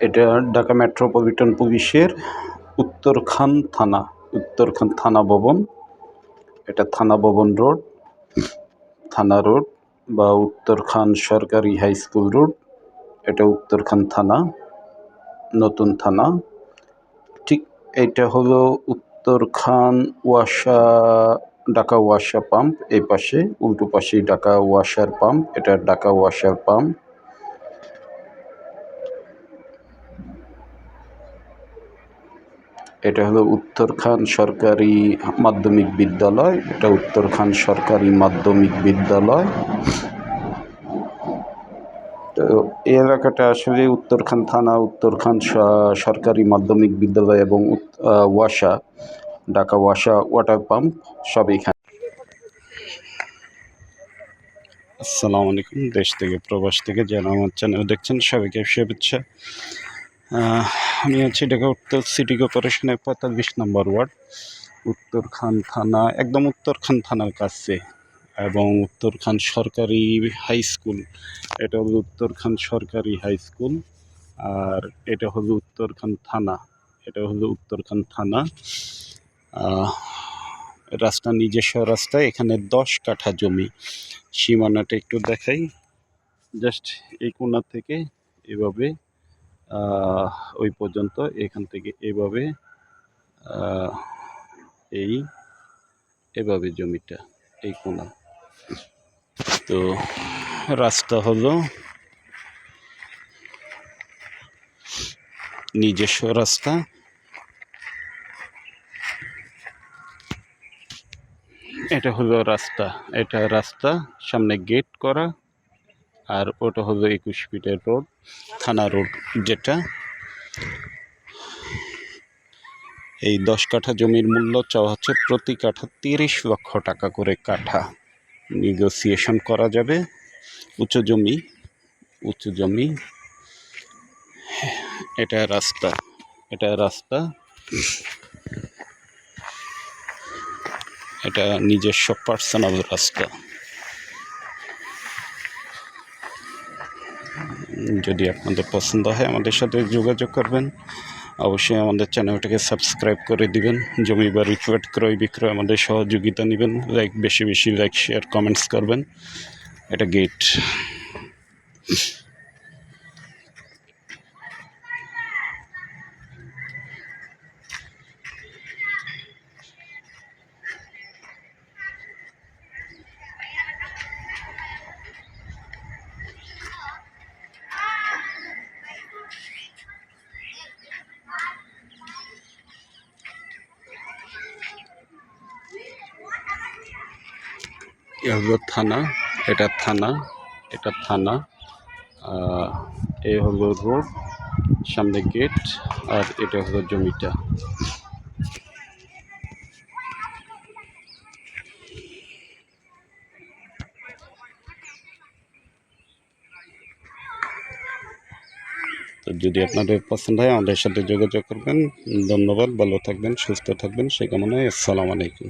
এটা ঢাকা মেট্রোপলিটন পুলিশের উত্তরখান থানা উত্তরখান থানা ভবন। এটা থানা ভবন রোড, থানা রোড বা উত্তরখান সরকারি হাই স্কুল রোড। এটা উত্তরখান থানা, নতুন থানা। ঠিক এটা হলো উত্তরখান ওয়াসা, ঢাকা ওয়াসা পাম্প, এই পাশে, উল্টো পাশেই ঢাকা ওয়াসার পাম্প। এটা ঢাকা ওয়াসার পাম্প। এটা হলো উত্তরখান সরকারি মাধ্যমিক বিদ্যালয়, এটা উত্তরখান সরকারি মাধ্যমিক বিদ্যালয়। তো এই এলাকাটা আসলে উত্তরখান থানা, উত্তরখান সরকারি মাধ্যমিক বিদ্যালয় এবং ওয়াসা, ঢাকা ওয়াসা ওয়াটার পাম্প, সব এখানে। আসসালামু আলাইকুম, দেশ থেকে, প্রবাস থেকে যারা আমার চ্যানেল দেখছেন সবাইকে শুভেচ্ছা। আমি আছি ঢাকা উত্তর সিটি কর্পোরেশনের পঁয়তাল্লিশ নম্বর ওয়ার্ড, উত্তরখান থানা, একদম উত্তরখান থানার কাছে, এবং উত্তরখান সরকারি হাই স্কুল এটা হলো উত্তরখান সরকারি হাই স্কুল আর এটা হলো উত্তরখান থানা, এটা হলো উত্তরখান থানা রাস্তা নিজস্ব রাস্তা, এখানে দশ কাঠা জমি, সীমানাটা একটু দেখাই জাস্ট এই কোণা থেকে এভাবে ওই পর্যন্ত এখান থেকে এভাবে এই, এভাবে জমিটা, এই কোণা তো রাস্তা হলো নিজস্ব রাস্তা। এটা হলো রাস্তা, এটা রাস্তা, সামনে গেট করা। আর ওটা হলো একুশ ফিটের রোড, থানা রোড যেটা। এই দশ কাঠা জমির মূল্য চাওয়া হচ্ছে প্রতি কাঠা তিরিশ লক্ষ টাকা করে কাঠা। নেগোসিয়েশন করা যাবে। উঁচু জমি উঁচু জমি। এটা রাস্তা এটা রাস্তা। এটা নিজস্ব পার্সোনাল রাস্তা। যদি আপনাদের পছন্দ হয় আমাদের সাথে যোগাযোগ করবেন, অবশ্যই আমাদের চ্যানেলটাকে সাবস্ক্রাইব করে দিবেন, জমি বা রিফ্লেট ক্রয় বিক্রয় আমাদের সহযোগিতা নেবেন লাইক বেশি বেশি লাইক শেয়ার কমেন্টস করবেন। এটা গেট এ হলো থানা, এটা থানা এটা থানা এ হলো রোড, সামনে গেট, আর এটা হলো জমিটা। তো যদি আপনাদের পছন্দ হয়, আমাদের সাথে যোগাযোগ করবেন। ধন্যবাদ, ভালো থাকবেন, সুস্থ থাকবেন, সে কামনায় আসসালামু আলাইকুম।